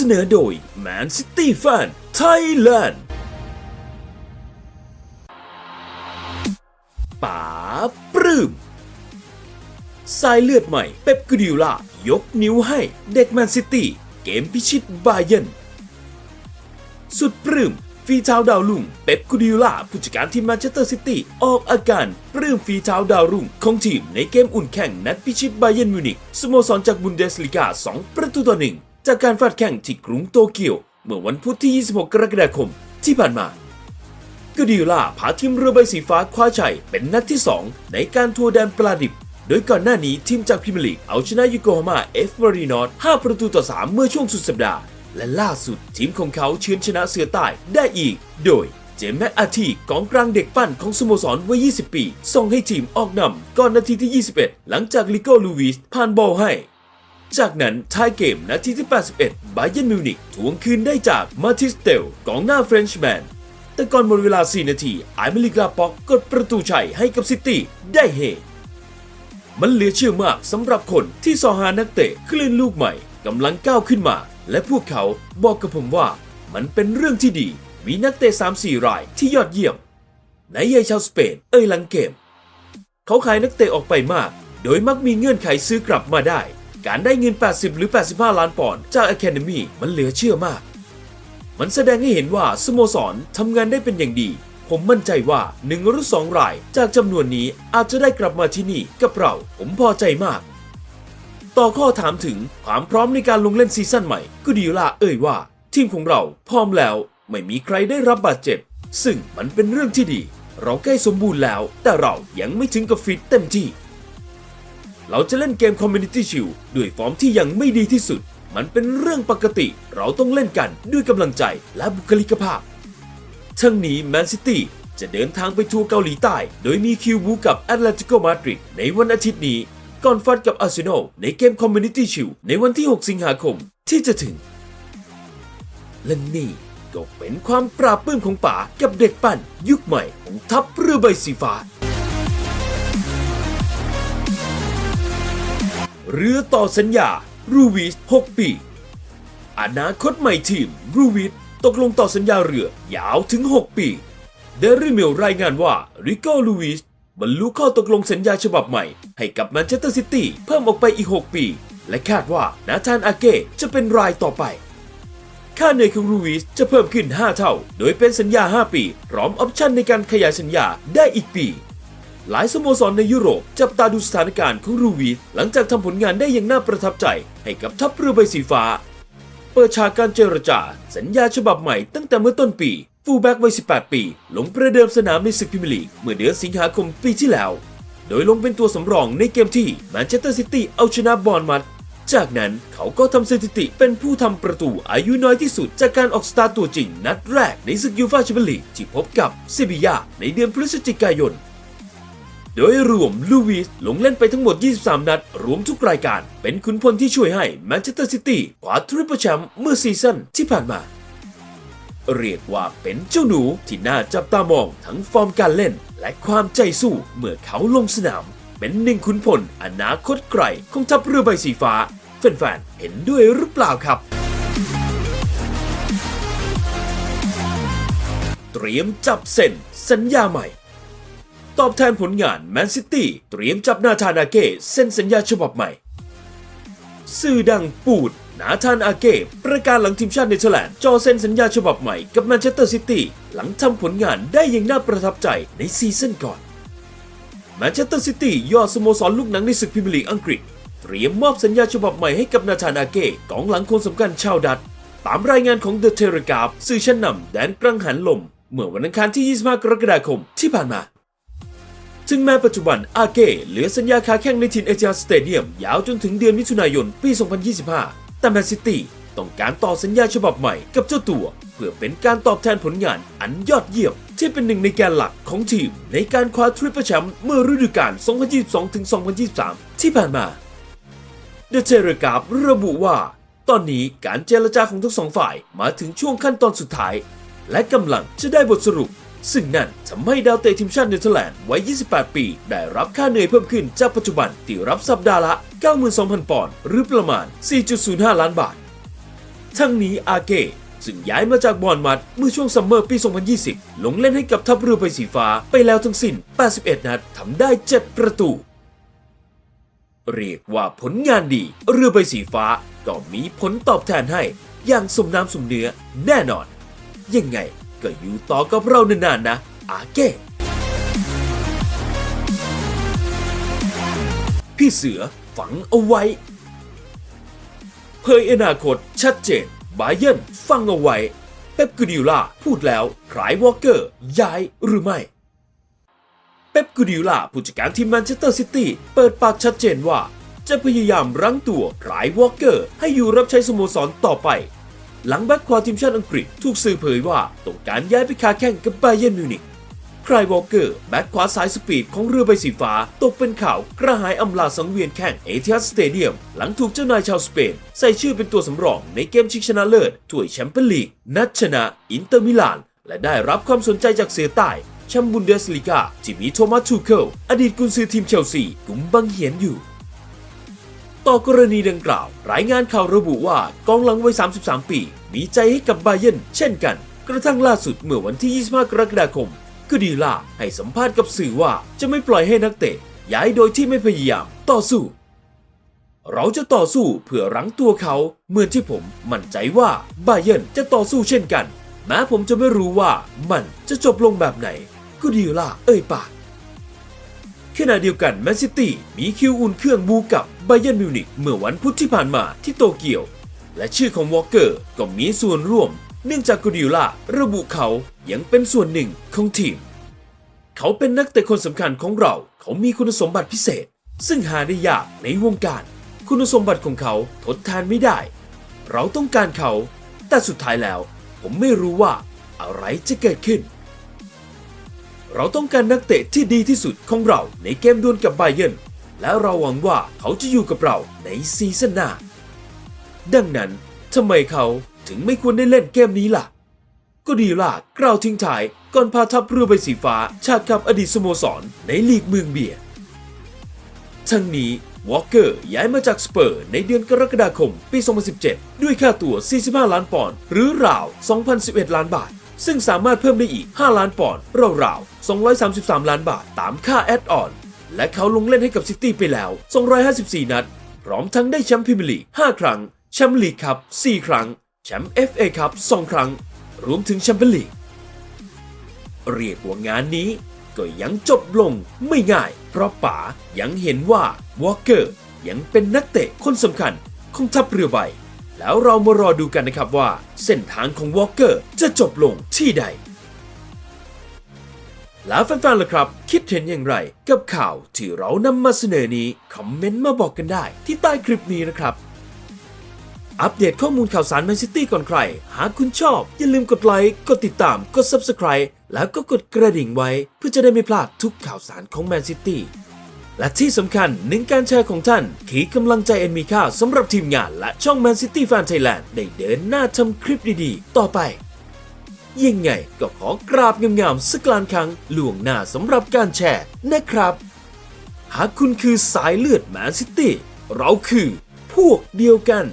เสนอโดย Man City Fan Thailand ป๋าปลื้มสายเลือดใหม่เป๊ปกูดิล่ายกนิ้วให้เด็กแมนซิตี้เกมพิชิตบาเยนสุดปลื้มฝีเท้าดาวรุ่งเป๊ปกูดิล่าผู้จัดการทีมแมนเชสเตอร์ซิตี้ออกอาการปลื้มฝีเท้าดาวรุ่งของทีมในเกมอุ่นแข่งนัดพิชิตบาเยนมิวนิกสโมสรจากบุนเดสลีกา 2 ประตูต่อหนึ่ง จากการฟาดแข่งที่กรุงโตเกียว เมื่อวันพุธที่ 26 กรกฎาคมที่ผ่านมากดิล่าพาทีมเรือใบสีฟ้าคว้าชัยเป็นนัดที่ 2 ในการทัวร์แดนปลาดิบ โดยก่อนหน้านี้ทีมจากพรีเมียร์ลีกเอาชนะยูโกฮาม่าเอฟมารีนอต5ประตูต่อ 3 เมื่อช่วงสุดสัปดาห์ และล่าสุดทีมของเขาเชือนชนะเสือใต้ได้อีก โดยเจมส์แม็กอาทีกองกลางเด็กปั้นของสโมสรวัย 20 ปี ส่งให้ทีมออกนำก่อนนาทีที่ 21 หลังจากลิโก้ลูวิสผ่านบอลให้ จากนั้นท้ายเกมนาทีที่ 81 บาเยร์นมิวนิกทวงคืนได้จากมาติสเตลกองหน้าเฟรนช์แมน แต่ก่อนหมดเวลา 4 นาทีไอเมลิกลาปอกกดประตูชัยให้กับซิตี้ได้เฮ มันเหลือเชื่อมากสำหรับคนที่สอหานักเตะคลื่นลูกใหม่กำลังก้าวขึ้นมา และพวกเขาบอกกับผมว่า มันเป็นเรื่องที่ดี มีนักเตะ 3-4 รายที่ยอดเยี่ยมนายใหญ่ชาวสเปนเอ่ยหลังเกม เขาขายนักเตะออกไปมาก โดยมักมีเงื่อนไขซื้อกลับมาได้ การได้เงิน 80 หรือ 85 ล้านปอนด์จาก Academy มันเหลือเชื่อมาก มันแสดงให้เห็นว่าสโมสรทำงานได้เป็นอย่างดี ผมมั่นใจว่าหนึ่งหรือสองราย จากจำนวนนี้อาจจะได้กลับมาที่นี่กับเรา ผมพอใจมาก ต่อข้อถามถึงความพร้อมในการลงเล่นซีซั่นใหม่ก็ดีล่าเอ่ยว่า ทีมของเราพร้อมแล้ว ไม่มีใครได้รับบาดเจ็บ ซึ่งมันเป็นเรื่องที่ดี เราใกล้สมบูรณ์แล้ว แต่เรายังไม่ถึงกับฟิตเต็มที่ เราจะเล่นเกม Community Shield ด้วยฟอร์มที่ยังไม่ดีที่สุด มันเป็นเรื่องปกติ เราต้องเล่นกันด้วยกำลังใจและบุคลิกภาพ ทั้งนี้แมนซิตี้จะเดินทางไปทัวร์เกาหลีใต้ โดยมีคิวบูกับแอตเลติโกมาดริดในวันอาทิตย์นี้ ก่อนฟัดกับอาร์เซนอลในเกม Community Shield ในวันที่ 6 สิงหาคมที่จะถึง และนี่ก็เป็นความปราบปลื้มของป๋ากับเด็กปั้นยุคใหม่ของทัพเรือใบสีฟ้า เรือต่อสัญญารูวิส6 ปี อนาคตใหม่ทีมรูวิสตกลงต่อสัญญาเรือยาวถึง 6 ปีเดริเมลรายงานว่าริโก้ลูวิสบรรลุข้อตกลงสัญญาฉบับใหม่ ให้กับแมนเชสเตอร์ซิตี้เพิ่มออกไปอีก 6 ปี และคาดว่านาธานอาเก้จะเป็นรายต่อไป ค่าเหนื่อยของรูวิสจะเพิ่มขึ้น 5 เท่า โดยเป็นสัญญา 5 ปี พร้อมออปชั่นในการขยายสัญญาได้อีกปี หลายสโมสรในยุโรป จับตาดูสถานการณ์ของรูวิสหลังจากทำผลงานได้อย่างน่าประทับใจ ให้กับทัพเรือใบสีฟ้า เปิดฉากการเจรจา สัญญาฉบับใหม่ตั้งแต่เมื่อต้นปีฟูลแบ็กวัย 18 ปี ลงประเดิมสนามในศึกพรีเมียร์ลีกเมื่อเดือนสิงหาคมปีที่แล้ว โดยลงเป็นตัวสำรองในเกมที่แมนเชสเตอร์ซิตี้เอาชนะบอร์นมัดจากนั้นเขาก็ทำสถิติเป็นผู้ทำประตูอายุน้อยที่สุด จากการออกสตาร์ตัวจริงนัดแรกในศึกยูฟ่าแชมเปี้ยนลีกที่พบกับเซบียาในเดือนพฤศจิกายน โดยรวมลูวิสลงเล่นไปทั้งหมด 23 นัด รวมทุกรายการ เป็นขุนพลที่ช่วยให้แมนเชสเตอร์ซิตี้คว้าทริปเปิลแชมป์เมื่อซีซั่นที่ผ่านมา เรียกว่าเป็นเจ้าหนูที่น่าจับตามองทั้งฟอร์มการเล่น และความใจสู้เมื่อเขาลงสนาม เป็นหนึ่งขุนพลอนาคตไกลของทัพเรือใบสีฟ้าแฟนๆเห็นด้วยหรือเปล่าครับเตรียมจับเซ็นสัญญาใหม่ ตอบแทนผลงานแมนซิตี้เตรียมจับนาธานอาเก้เซ็นสัญญาฉบับใหม่ สื่อดังปูด นาธานอาเก้ประกาศหลังทีมชาติเนเธอร์แลนด์จอเซ็นสัญญาฉบับใหม่กับแมนเชสเตอร์ซิตี้หลังทำผลงานได้อย่างน่าประทับใจในซีซั่นก่อนแมนเชสเตอร์ซิตี้ยอดสโมสรลูกหนังในศึกพรีเมียร์ลีกอังกฤษ เตรียมมอบสัญญาฉบับใหม่ให้กับนาธานอาเก้กองหลังคนสำคัญชาวดัตตามรายงานของ The Telegraph สื่อชั้นนำแดนกลางหันลม เมื่อวันอังคารที่ 25 กรกฎาคมที่ผ่านมา ถึงแม้ปัจจุบันอาเก้เหลือสัญญาค้าแข่งในทีมเอเชียสเตเดียมยาวจนถึงเดือนมิถุนายนปี 2025 แต่แมนซิตี้ต้องการต่อสัญญาฉบับใหม่กับเจ้าตัว เพื่อเป็นการตอบแทนผลงานอันยอดเยี่ยมที่เป็นหนึ่งในแกนหลักของทีม ในการคว้าทริปเปิลแชมป์เมื่อฤดูกาล 2022-2023 ที่ผ่านมา เดอะเทเลกราฟระบุว่า ตอนนี้การเจรจาของทั้งสองฝ่ายมาถึงช่วงขั้นตอนสุดท้าย และกำลังจะได้บทสรุป ซึ่งนั่นทำให้ดาวเตะทีมชาติเนเธอร์แลนด์วัย 28 ปี ได้รับค่าเหนื่อยเพิ่มขึ้นจากปัจจุบันที่รับสัปดาห์ละ 92,000 ปอนด์หรือประมาณ 4.05 ล้านบาท ทั้งนี้อาเกซึ่งย้ายมาจากบอนมัดเมื่อช่วงซัมเมอร์ปี 2020 ลงเล่นให้กับทัพเรือใบสีฟ้าไปแล้วทั้งสิ้น 81 นัดทำได้ 7 ประตู เรียกว่าผลงานดี เรือใบสีฟ้าก็มีผลตอบแทนให้ อย่างสมน้ำสมเนื้อแน่นอน ยังไง ก็อยู่ต่อกับเรานานๆนะ อาเก้พี่เสือฝังเอาไว้ เผยอนาคตชัดเจน บาเยนฟังเอาไว้ เป๊ปกูดิโอล่าพูดแล้วคลายวอลเกอร์ ย้ายหรือไม่ เป๊ปกูดิโอล่าผู้จัดการทีมแมนเชสเตอร์ซิตี้เปิดปากชัดเจนว่า จะพยายามรั้งตัวคลายวอลเกอร์ ให้อยู่รับใช้สโมสรต่อไป หลังแบ็ควาทีมชาติอังกฤษถูกสื่อเผยว่าต้องการย้ายไปค้าแข่งกับไบเยนมิวนิกไครวอลเกอร์แบ็คขวาสายสปีดของเรือใบสีฟ้า ตกเป็นข่าวกระหายอำลาสังเวียนแข่งเอทิฮัสสเตเดียม หลังถูกเจ้านายชาวสเปน ใส่ชื่อเป็นตัวสำรองในเกมชิงชนะเลิศถ้วยแชมเปี้ยนลีก นัดชนะ อินเตอร์มิลาน และได้รับความสนใจจากเสือใต้แชมป์บุนเดสลีกาที่มีโทมัสทูเคิลอดีตกุนซือทีมเชลซีกุมบังเหียนอยู่ ต่อกรณีดังกล่าว รายงานข่าวระบุว่ากองหลังวัย 33 ปี มีใจให้กับบาเยร์นเช่นกัน กระทั่งล่าสุดเมื่อวันที่ 25 กรกฎาคมกดีล่าให้สัมภาษณ์กับสื่อว่าจะไม่ปล่อยให้นักเตะ ย้ายโดยที่ไม่พยายามต่อสู้ เราจะต่อสู้เพื่อรั้งตัวเขาเหมือนที่ผมมั่นใจว่าบาเยร์นจะต่อสู้เช่นกันแม้ผมจะไม่รู้ว่ามันจะจบลงแบบไหนกดีล่าเอ่ยปาก ขณะเดียวกันแมนซิตี้มีคิวอุ่นเครื่องบูกับไบเยนมิวนิกเมื่อวันพุธที่ผ่านมาที่โตเกียว และชื่อของวอลเกอร์ก็มีส่วนร่วม เนื่องจากกูดิโอล่าระบุเขายังเป็นส่วนหนึ่งของทีม เขาเป็นนักเตะคนสำคัญของเรา เขามีคุณสมบัติพิเศษ ซึ่งหาได้ยากในวงการ คุณสมบัติของเขาทดแทนไม่ได้ เราต้องการเขา แต่สุดท้ายแล้ว ผมไม่รู้ว่าอะไรจะเกิดขึ้น เราต้องการนักเตะที่ดีที่สุดของเราในเกมดวลกับไบเยนและเราหวังว่าเขาจะอยู่กับเราในซีซั่นหน้า ดังนั้นทำไมเขาถึงไม่ควรได้เล่นเกมนี้ล่ะ ก็ดีล่ะกล่าวทิ้งท้ายก่อนพาทัพเรือใบสีฟ้า ชาติกับอดีตสโมสรในลีกเมืองเบียร์ทั้งนี้วอลเกอร์ย้ายมาจากสเปอร์ในเดือนกรกฎาคมปี 2017 ด้วยค่าตัว45 ล้านปอนด์หรือราว 2,011 ล้านบาท ซึ่งสามารถเพิ่มได้อีก 5 ล้านปอนด์ราวๆ 233 ล้านบาทตามค่าแอดออน และเขาลงเล่นให้กับซิตี้ไปแล้ว 254 นัด พร้อมทั้งได้แชมป์พรีเมียร์ลีก 5 ครั้ง แชมป์ลีกคัพ 4 ครั้ง แชมป์ FA คัพ 2 ครั้ง รวมถึงแชมเปี้ยนลีก เรียกว่างานนี้ก็ยังจบลงไม่ง่าย เพราะป๋ายังเห็นว่าวอลเกอร์ยังเป็นนักเตะคนสำคัญของทัพเรือใบ แล้วเรามารอดูกันนะครับว่า เส้นทางของวอลเกอร์จะจบลงที่ใด แล้วแฟนๆล่ะครับ คิดเห็นอย่างไร กับข่าวที่เรานำมาเสนอนี้ คอมเมนต์มาบอกกันได้ที่ใต้คลิปนี้นะครับ อัปเดตข้อมูลข่าวสารแมนซิตี้ก่อนใคร หากคุณชอบ อย่าลืมกดไลค์ กดติดตาม กด Subscribe แล้วก็กดกระดิ่งไว้ เพื่อจะได้ไม่พลาดทุกข่าวสารของแมนซิตี้ และที่สำคัญหนึ่งการแชร์ของท่าน คือกำลังใจอันมีค่าสำหรับทีมงานและช่อง Man City Fan Thailand ได้เดินหน้าทำคลิปดีๆ ต่อไปยังไงก็ขอกราบงามๆสักลานครั้งล่วงหน้าสำหรับการแชร์นะครับ หากคุณคือสายเลือดแมนซิตี้เราคือพวกเดียวกัน